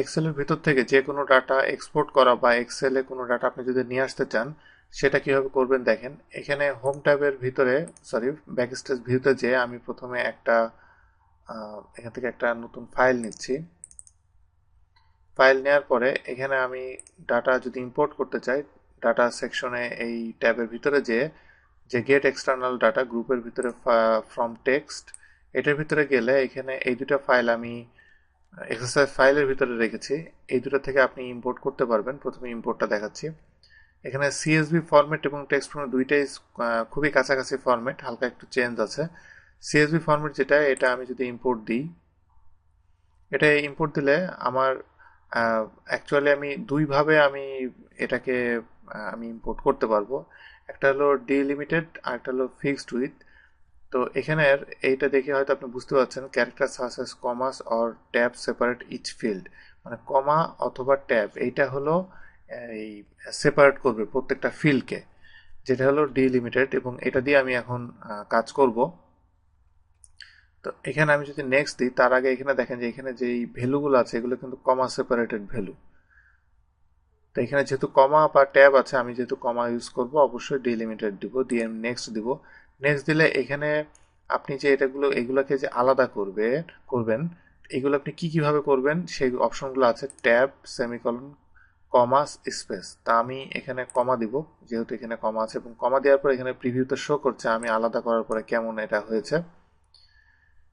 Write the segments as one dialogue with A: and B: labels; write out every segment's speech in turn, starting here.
A: এক্সেলের ভিতর থেকে যে কোনো ডাটা এক্সপোর্ট করা বা এক্সেলে কোনো ডাটা আপনি যদি নিয়ে আসতে চান, সেটা কীভাবে করবেন দেখেন। এখানে হোম ট্যাবের ভিতরে সরি ব্যাকস্টেজ ভিউতে যে আমি প্রথমে একটা এখান থেকে একটা নতুন ফাইল নিচ্ছি। ফাইল নেওয়ার পরে এখানে আমি ডাটা যদি ইম্পোর্ট করতে চাই ডাটা সেকশনে এই ট্যাবের ভিতরে যে যে গেট এক্সটার্নাল ডাটা গ্রুপের ভিতরে ফ্রম টেক্সট এটার ভিতরে গেলে এখানে এই দুটো ফাইল আমি এক্সারসাইজ ফাইলের ভিতরে রেখেছি। এই দুটো থেকে আপনি ইম্পোর্ট করতে পারবেন। প্রথমে ইম্পোর্টটা দেখাচ্ছি। এখানে সিএসবি ফরম্যাট এবং টেক্সট ফরম্যাট দুইটাই খুবই কাছাকাছি ফরম্যাট হালকা একটু চেঞ্জ আছে। সিএসবি ফরম্যাট যেটা, এটা আমি যদি ইম্পোর্ট দিই, এটা ইম্পোর্ট দিলে আমার অ্যাকচুয়ালি আমি দুইভাবে আমি এটাকে আমি ইম্পোর্ট করতে পারব। একটা হলো ডিলিমিটেড আর একটা হলো ফিক্সড উইথ তো এখানের এইটা দেখে হয়তো আপনি বুঝতে পারছেন character such as commas or tab separate each field মানে কমা অথবা ট্যাব এইটা হলো, এই সেপারেট করবে প্রত্যেকটা ফিল্ডকে, যেটা হলো ডিলিমিটেড এবং এটা দিয়ে আমি এখন কাজ করব। তো এখানে আমি যদি নেক্সট দিই, তার আগে এখানে দেখেন যে এখানে যেই ভ্যালুগুলো আছে, এগুলো কিন্তু কমা সেপারেটেড ভ্যালু তো এখানে যেহেতু কমা বা ট্যাব আছে, আমি যেহেতু কমা ইউজ করব, অবশ্যই ডিলিমিটেড দিব, দিয়ে নেক্সট দিব। নেক্সট দিলে এখানে আপনি যে এটাগুলো, এগুলোকে যে আলাদা করবে, করবেন, এগুলো আপনি কি কীভাবে করবেন, সেই অপশনগুলো আছে, ট্যাব সেমিকলন কমা স্পেস তা আমি এখানে কমা দিব, যেহেতু এখানে কমা আছে, এবং কমা দেওয়ার পর এখানে প্রিভিউতে শো করছে, আমি আলাদা করার পরে কেমন এটা হয়েছে।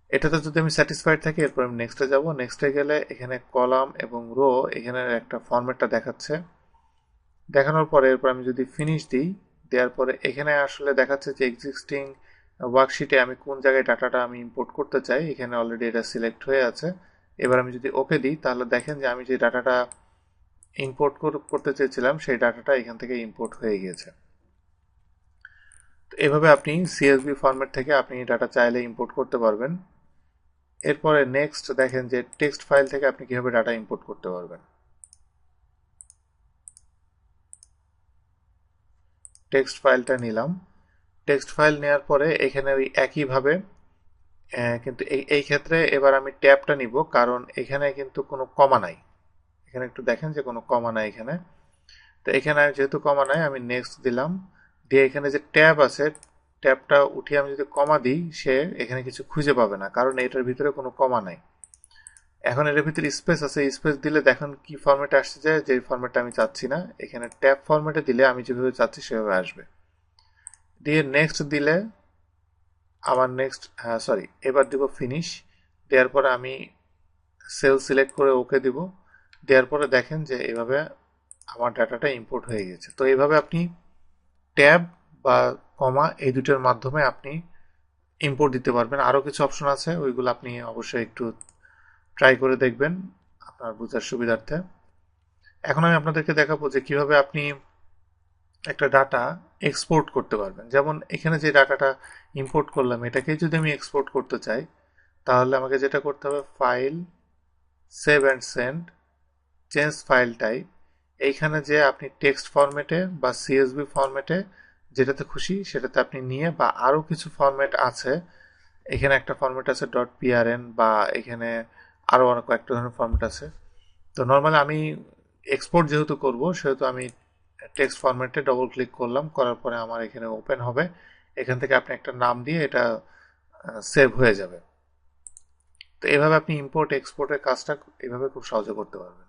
A: এটাতে যদি আমি স্যাটিসফাইড থাকি, এরপর আমি নেক্সটে যাব। নেক্সটে গেলে এখানে কলাম এবং রো এখানে একটা ফরম্যাটটা দেখাচ্ছে। দেখানোর পরে এরপর আমি যদি ফিনিশ দিই, দেওয়ার পরে এখানে আসলে দেখাচ্ছে যে এক্সিস্টিং ওয়ার্কশিটে আমি কোন জায়গায় ডাটাটা আমি ইম্পোর্ট করতে চাই, এখানে অলরেডি এটা সিলেক্ট হয়ে আছে। এবার আমি যদি ওকে দিই, তাহলে দেখেন যে আমি যে ডাটাটা ইম্পোর্ট করতে চেয়েছিলাম, সেই ডাটাটা এখান থেকে ইম্পোর্ট হয়ে গিয়েছে। তো এভাবে আপনি সিএসবি ফরম্যাট থেকে আপনি ডাটা চাইলে ইম্পোর্ট করতে পারবেন। এরপরে নেক্সট দেখেন যে টেক্সট ফাইল থেকে আপনি কীভাবে ডাটা ইম্পোর্ট করতে পারবেন। টেক্সট ফাইলটা নিলাম। টেক্সট ফাইল নেওয়ার পরে এখানে ওই একইভাবে কিন্তু এই ক্ষেত্রে এবার আমি ট্যাবটা নিব, কারণ এখানে কিন্তু কোনো কমা নাই। এখানে একটু দেখেন যে কোনো কমা নাই এখানে। তো এখানে যেহেতু কমা নাই, আমি নেক্সট দিলাম। দিয়ে এখানে যে ট্যাব আছে ট্যাবটা উঠিয়ে আমি যদি কমা দিই, সে এখানে কিছু খুঁজে পাবে না। কারণ এটার ভিতরে কোনো কমা নাই। এখন এটার ভিতরে স্পেস আছে। স্পেস দিলে দেখেন কি ফরম্যাটে আসছে যায় যে ফরম্যাটটা আমি চাচ্ছি না, এখানে ট্যাব ফরম্যাটে দিলে আমি যেভাবে চাচ্ছি, সেভাবে আসবে। দিয়ে নেক্সট দিলে আমার নেক্সট হ্যাঁ সরি এবার দিব ফিনিশ দেওয়ার পরে আমি সেল সিলেক্ট করে ওকে দিব। দেওয়ার পরে দেখেন যে এভাবে আমার ডাটাটা ইম্পোর্ট হয়ে গেছে। তো এইভাবে আপনি ট্যাব বা কমা, এই দুটোর মাধ্যমে আপনি ইম্পোর্ট দিতে পারবেন। আরও কিছু অপশন আছে, ওইগুলো আপনি অবশ্যই একটু ট্রাই করে দেখবেন আপনার বোঝার সুবিধার্থে। এখন আমি আপনাদেরকে দেখাবো যে কীভাবে আপনি একটা ডাটা এক্সপোর্ট করতে পারবেন। যেমন এখানে যে ডাটাটা ইম্পোর্ট করলাম এটাকে যদি আমি এক্সপোর্ট করতে চাই, তাহলে আমাকে যেটা করতে হবে file save and send change file type এইখানে যে আপনি টেক্সট ফরম্যাটে বা সিএসবি ফরম্যাটে যেটাতে খুশি সেটাতে আপনি নিয়ে বা আরও কিছু ফরম্যাট আছে। এখানে একটা ফরম্যাট আছে ডট পিআরএন বা এখানে আরও অনেক কয়েকটা ধরনের ফরম্যাট আছে। তো নর্মালি আমি এক্সপোর্ট যেহেতু করব, সেহেতু আমি টেক্সট ফরম্যাটে ডবল ক্লিক করলাম, করার পরে আমার এখানে ওপেন হবে। এখান থেকে আপনি একটা নাম দিয়ে এটা সেভ হয়ে যাবে। তো এভাবে আপনি ইম্পোর্ট এক্সপোর্টের কাজটা এভাবে খুব সহজে করতে পারবেন।